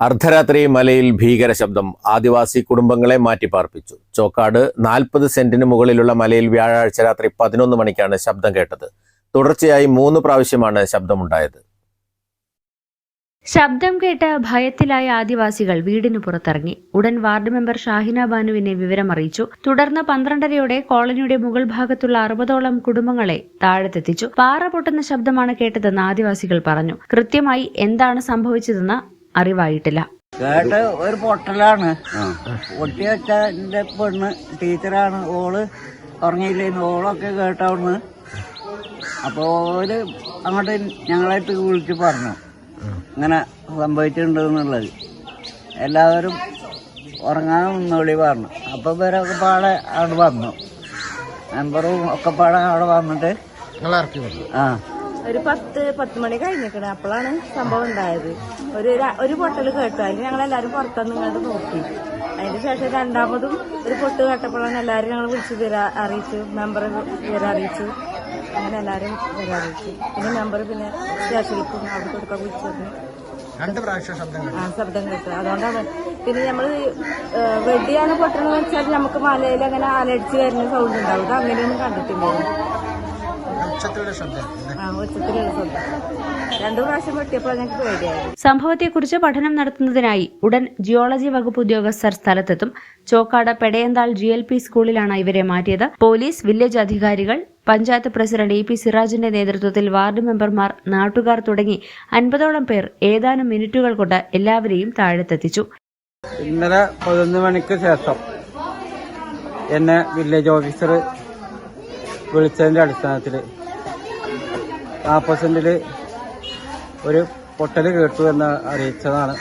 അർദ്ധരാത്രി മലയിൽ ഭീകര ശബ്ദം ആദിവാസി കുടുംബങ്ങളെ മാറ്റിപ്പാർപ്പിച്ചു. ചോക്കാട് നാൽപ്പത് സെന്റിന് മുകളിലുള്ള മലയിൽ വ്യാഴാഴ്ച രാത്രി പതിനൊന്ന് മണിക്കാണ് ശബ്ദം കേട്ടത്. തുടർച്ചയായി മൂന്ന് പ്രാവശ്യമാണ് ശബ്ദമുണ്ടായത്. ശബ്ദം കേട്ട് ഭയത്തിലായ ആദിവാസികൾ വീടിന് പുറത്തിറങ്ങി. ഉടൻ വാർഡ് മെമ്പർ ഷാഹിന ബാനുവിനെ വിവരമറിയിച്ചു. തുടർന്ന് പന്ത്രണ്ടരയോടെ കോളനിയുടെ മുകൾ ഭാഗത്തുള്ള അറുപതോളം കുടുംബങ്ങളെ താഴത്തെത്തിച്ചു. പാറ പൊട്ടുന്ന ശബ്ദമാണ് കേട്ടതെന്ന് ആദിവാസികൾ പറഞ്ഞു. കൃത്യമായി എന്താണ് സംഭവിച്ചതെന്ന് അറിവായിട്ടില്ല. കേട്ട് ഒരു പൊട്ടലാണ്. പൊട്ടി വെച്ച എന്റെ പെണ്ണ് ടീച്ചറാണ്. ഓൾ ഉറങ്ങിയില്ലേന്ന് ഓളൊക്കെ കേട്ടവണ് അപ്പൊ ഓര് അങ്ങോട്ട് ഞങ്ങളായിട്ട് വിളിച്ച് പറഞ്ഞു. ഇങ്ങനെ സംഭവിച്ചിട്ടുണ്ട് എന്നുള്ളത്. എല്ലാവരും ഉറങ്ങാൻ നിന്നോളി പറഞ്ഞു. അപ്പൊ ഇവരൊക്കെ പാടെ അവിടെ വന്നു. മെമ്പറും ഒക്കെ പാടെ അവിടെ വന്നിട്ട് ആ. ഒരു പത്ത് പത്ത് മണി കഴിഞ്ഞിക്കണേ. അപ്പോഴാണ് സംഭവം ഉണ്ടായത്. ഒരു ഒരു പൊട്ടൽ കേട്ടു. അതിന് ഞങ്ങൾ എല്ലാവരും പുറത്തുനിന്ന് ഇങ്ങോട്ട് നോക്കി. അതിന് ശേഷം രണ്ടാമതും ഒരു പൊട്ട് കേട്ടപ്പോഴാണ് എല്ലാവരും ഞങ്ങൾ വിളിച്ച് വിവരം അറിയിച്ചു. മെമ്പർ വിവരം അറിയിച്ചു. അങ്ങനെ എല്ലാവരും വിവരം അറിയിച്ചു. പിന്നെ മെമ്പർ പിന്നെ സ്റ്റേഷനിലേക്കും അവിടെ കൊടുക്കാൻ വിളിച്ചു ആ ശബ്ദം കേട്ടു. അതുകൊണ്ടാണ്. പിന്നെ നമ്മൾ വെടിയാണ് പൊട്ടണെന്ന് വെച്ചാൽ നമുക്ക് മലയിൽ അങ്ങനെ ആലടിച്ച് വരുന്ന സൗണ്ട് ഉണ്ടാവും. അത് അങ്ങനെയൊന്നും കണ്ടിട്ടില്ലായിരുന്നു സംഭവത്തെക്കുറിച്ച് പഠനം നടത്തുന്നതിനായി ഉടൻ ജിയോളജി വകുപ്പ് ഉദ്യോഗസ്ഥർ സ്ഥലത്തെത്തും. Chokkad Pedayanthal G L P സ്കൂളിലാണ് ഇവരെ മാറ്റിയത്. പോലീസ് വില്ലേജ് അധികാരികൾ പഞ്ചായത്ത് പ്രസിഡന്റ് എ പി സിറാജിന്റെ നേതൃത്വത്തിൽ വാർഡ് മെമ്പർമാർ നാട്ടുകാർ തുടങ്ങി അൻപതോളം പേർ ഏതാനും മിനിറ്റുകൾ കൊണ്ട് എല്ലാവരെയും താഴത്തെത്തിച്ചു. ഇന്നലെ പതിനൊന്ന് മണിക്ക് ശേഷം എന്നെ വില്ലേജ് ഓഫീസർ വിളിച്ചതിന്റെ അടിസ്ഥാനത്തിൽ നാൽപ്പത് സെന്റിൽ ഒരു പൊട്ടൽ കേട്ടു എന്ന് അറിയിച്ചതാണ്.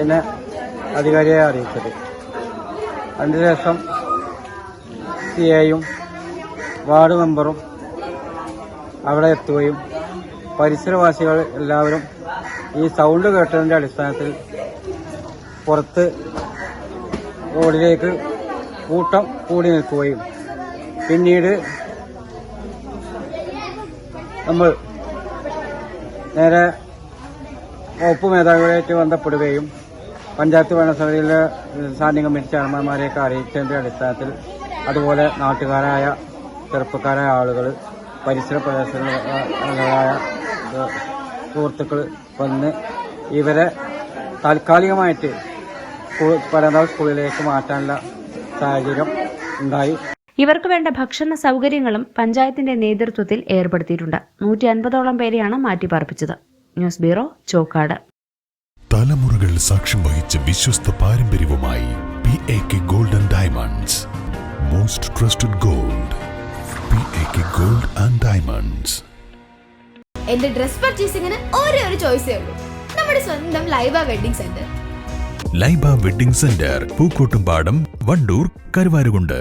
എന്നെ അധികാരിയെ അറിയിച്ചത്. അതിനുശേഷം സി എയും വാർഡ് മെമ്പറും അവിടെ എത്തുകയും പരിസരവാസികൾ എല്ലാവരും ഈ സൗണ്ട് കേട്ടതിന്റെ അടിസ്ഥാനത്തിൽ പുറത്ത് റോഡിലേക്ക് കൂട്ടം കൂടി നിൽക്കുകയും. പിന്നീട് നമ്മൾ നേരെ വകുപ്പ് മേധാവികളായിട്ട് ബന്ധപ്പെടുകയും പഞ്ചായത്ത് ഭരണസമിതിയിലെ സ്റ്റാൻഡിംഗ് കമ്മിറ്റി ചെയർമാൻമാരെയൊക്കെ അറിയിച്ചതിന്റെ അടിസ്ഥാനത്തിൽ അതുപോലെ നാട്ടുകാരായ ചെറുപ്പക്കാരായ ആളുകൾ പരിസര പ്രദേശങ്ങളായ സുഹൃത്തുക്കൾ വന്ന് ഇവരെ താൽക്കാലികമായിട്ട് സ്കൂൾ പരന്താൾ സ്കൂളിലേക്ക് മാറ്റാനുള്ള സാഹചര്യം ഉണ്ടായി. ഇവർക്ക് വേണ്ട ഭക്ഷണ സൗകര്യങ്ങളും പഞ്ചായത്തിന്റെ നേതൃത്വത്തിൽ ഏർപ്പെടുത്തിയിട്ടുണ്ട്. നൂറ്റി അൻപതോളം പേരെയാണ് മാറ്റിപ്പാർപ്പിച്ചത്. News bureau Chokkad. തലമുറകൾ സാക്ഷ്യം വഹിച്ച വിശ്വസ്ത പാരമ്പര്യവുമായി P A K golden diamonds most trusted gold P A K gold and diamonds എന്റെ ഡ്രസ് പർച്ചേസിംഗിന് ഒരേ ഒരു ചോയ്സേ ഉള്ളൂ. നമ്മുടെ സ്വന്തം Laiba wedding centre Laiba wedding centre Pookkottumpadam Vandoor Karuvarakundu.